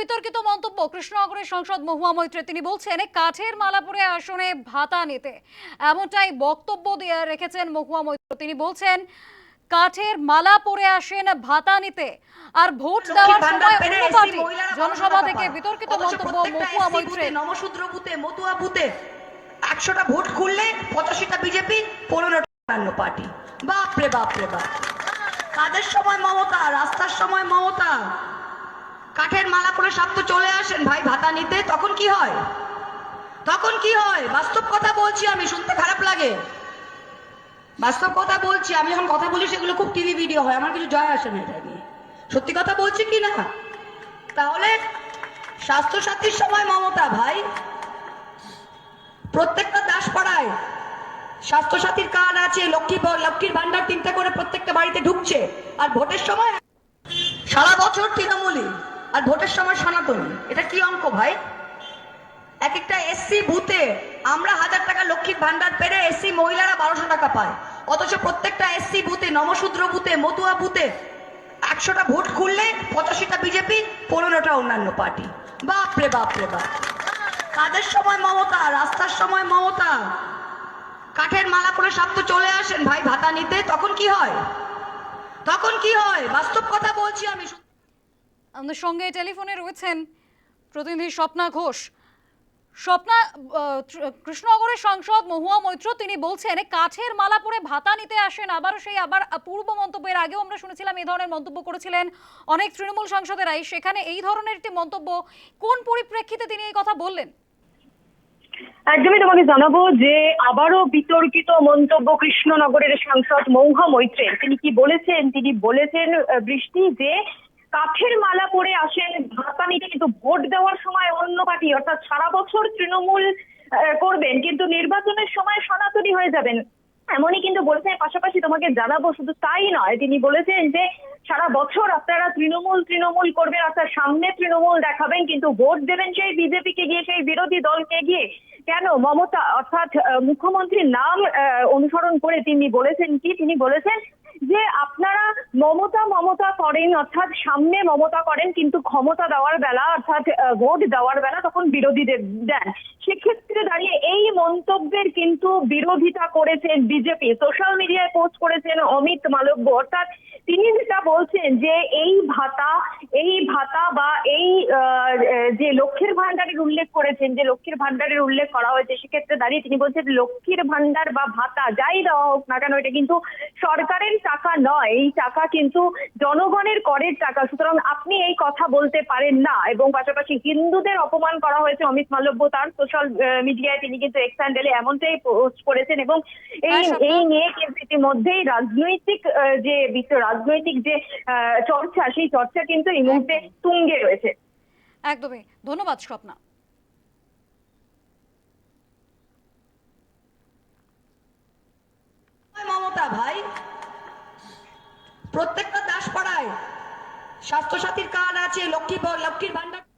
বিতর্কিত মন্তব্য কৃষ্ণনগরের সাংসদ মহুয়া মৈত্রে। তিনি বলছেন কাঠের মালাপুরে আসনে ভাতা নিতে। এমনটাই বক্তব্য দিয়ে রেখেছেন মহুয়া মৈত্র। তিনি বলছেন কাঠের মালা পরে আসেন ভাতা নিতে আর ভোট দেওয়ার সময় অন্য পার্টি জনসভা থেকে বিতর্কিত মন্তব্য মহুয়া মৈত্রে নমশূদ্র বুথে মতুয়া বুথে একশোটা ভোট খুললে পঁচাশিটা বিজেপি পনেরোটা অন্যান্য পার্টি। বাপ রে বাপ রে বাপ কাজের সময় মমতা? রাস্তার সময় মমতা? কাঠের মালা করে সব তো চলে আসেন, ভাই ভাতা নিতে, তখন কি হয়? তখন কি হয়? বাস্তব কথা বলছি আমি, শুনতে খারাপ লাগে। বাস্তব কথা বলছি, আমি যখন কথা বলি সেগুলো খুব টিভি ভিডিও হয়, আমার কিছু জয় আসে না এটা সত্যি কথা বলছি কি না? তাহলে স্বাস্থ্যসাথীর সময় মমতা, ভাই। প্রত্যেকটা দাসপাড়ায় স্বাস্থ্যসাথীর কার্ড আছে, লক্ষ্মী লক্ষ্মীর ভান্ডার তিনটা করে প্রত্যেকটা বাড়িতে ঢুকছে। আর ভোটের সময় সারা বছর তৃণমূলী আর ভোটের সময় সনাতনী। এটা কি অঙ্ক ভাই? এক একটা এসসি বুথে আমরা হাজার টাকা লক্ষ্মীর ভান্ডার পেরে এসসি মহিলারা বারোশো টাকা পায়। অথচ প্রত্যেকটা এসসি বুথে, নমশূদ্র বুথে, মতুয়া বুথে একশোটা ভোট খুললে পঁচাশিটা বিজেপি, পনেরোটা অন্যান্য পার্টি। বাপ রে বাপ রে বাপ কাজের সময় মমতা? রাস্তার সময় মমতা। কাঠের মালা করে সাপ তো চলে আসেন ভাই ভাতা নিতে। তখন কি হয়? তখন কি হয়? বাস্তব কথা বলছি আমি। আমাদের সঙ্গে টেলিফোনে রয়েছেন প্রতিনিধি স্বপ্না ঘোষ। স্বপ্না কৃষ্ণনগরের সাংসদ মহুয়া মৈত্র, তিনি বলছেন, কাঠের মালা পরে ভাতা নিতে আসেন, আবারও সেই, আবার পূর্ব মন্তব্যের আগেও আমরা শুনেছিলাম এই ধরনের মন্তব্য করেছিলেন অনেক তৃণমূল সাংসদেরাই সেখানে এই ধরনের একটি মন্তব্য, কোন পরিপ্রেক্ষিতে তিনি এই কথা বললেন? একদমই তোমাকে জানাব যে, আবারও বিতর্কিত মন্তব্য কৃষ্ণনগরের সাংসদ মৌহা মৈত্রের। তিনি কি বলেছেন? তিনি বলেছেন বৃষ্টি যে কাঠের মালা পরে আসেন ভাতা নিতে কিন্তু ভোট দেওয়ার সময় অন্য পার্টি অর্থাৎ সারা বছর তৃণমূল করবেন, কিন্তু নির্বাচনের সময় সনাতনী হয়ে যাবেন। এমনই কিন্তু বলেছেন, পাশাপাশি তোমাকে জানাব, শুধু তাই নয়, তিনি বলেছেন যে সারা বছর আপনারা তৃণমূল তৃণমূল করবেন, অর্থাৎ সামনে তৃণমূল দেখাবেন, কিন্তু ভোট দেবেন সেই বিজেপিকে গিয়ে, সেই বিরোধী দলকে গিয়ে। কেন? মমতা, অর্থাৎ মুখ্যমন্ত্রীর নাম অনুসরণ করে তিনি বলেছেন কি? তিনি বলেছেন যে মমতা মমতা করেন, অর্থাৎ সামনে মমতা করেন, কিন্তু ক্ষমতা দেওয়ার বেলা, অর্থাৎ ভোট দেওয়ার বেলা তখন বিরোধীদের দেন। সেক্ষেত্রে দাঁড়িয়ে এই মন্তব্যের কিন্তু বিরোধিতা করেছেন বিজেপি। সোশ্যাল মিডিয়ায় পোস্ট করেছেন অমিত মালব্য। অর্থাৎ তিনি যেটা বলছেন যে এই ভাতা এই ভাতা বা এই যে লক্ষ্মীর ভান্ডারের উল্লেখ করেছেন, যে লক্ষ্মীর ভান্ডারের উল্লেখ করা হয়েছে, সেক্ষেত্রে দাঁড়িয়ে তিনি বলছেন লক্ষ্মীর ভান্ডার বা ভাতা যাই দেওয়া হোক না কেন, এটা কিন্তু সরকারের টাকা নয়। এই টাকা কিন্তু জনগণের করের টাকা সুতরাং আপনি এই কথা বলতে পারেন না। এবং পাশাপাশি হিন্দুদের অপমান করা হয়েছে অমিত মালব্য তার সোশ্যাল মিডিয়ায় তিনি কিন্তু এক্স হ্যান্ডেলে এমনটাই পোস্ট করেছেন এবং এই এই নিয়ে কিন্তু ইতিমধ্যেই রাজনৈতিক যে বিশ্ব রাজনৈতিক যে আহ, চর্চা সেই চর্চা কিন্তু এই মুহূর্তে তুঙ্গে রয়েছে। একদমই। ধন্যবাদ স্বপ্না। মমতা ভাই প্রত্যেকটা দাস পড়ায় স্বাস্থ্য সাথীর কার্ড আছে লক্ষ্মী লক্ষ্মীর ভান্ডার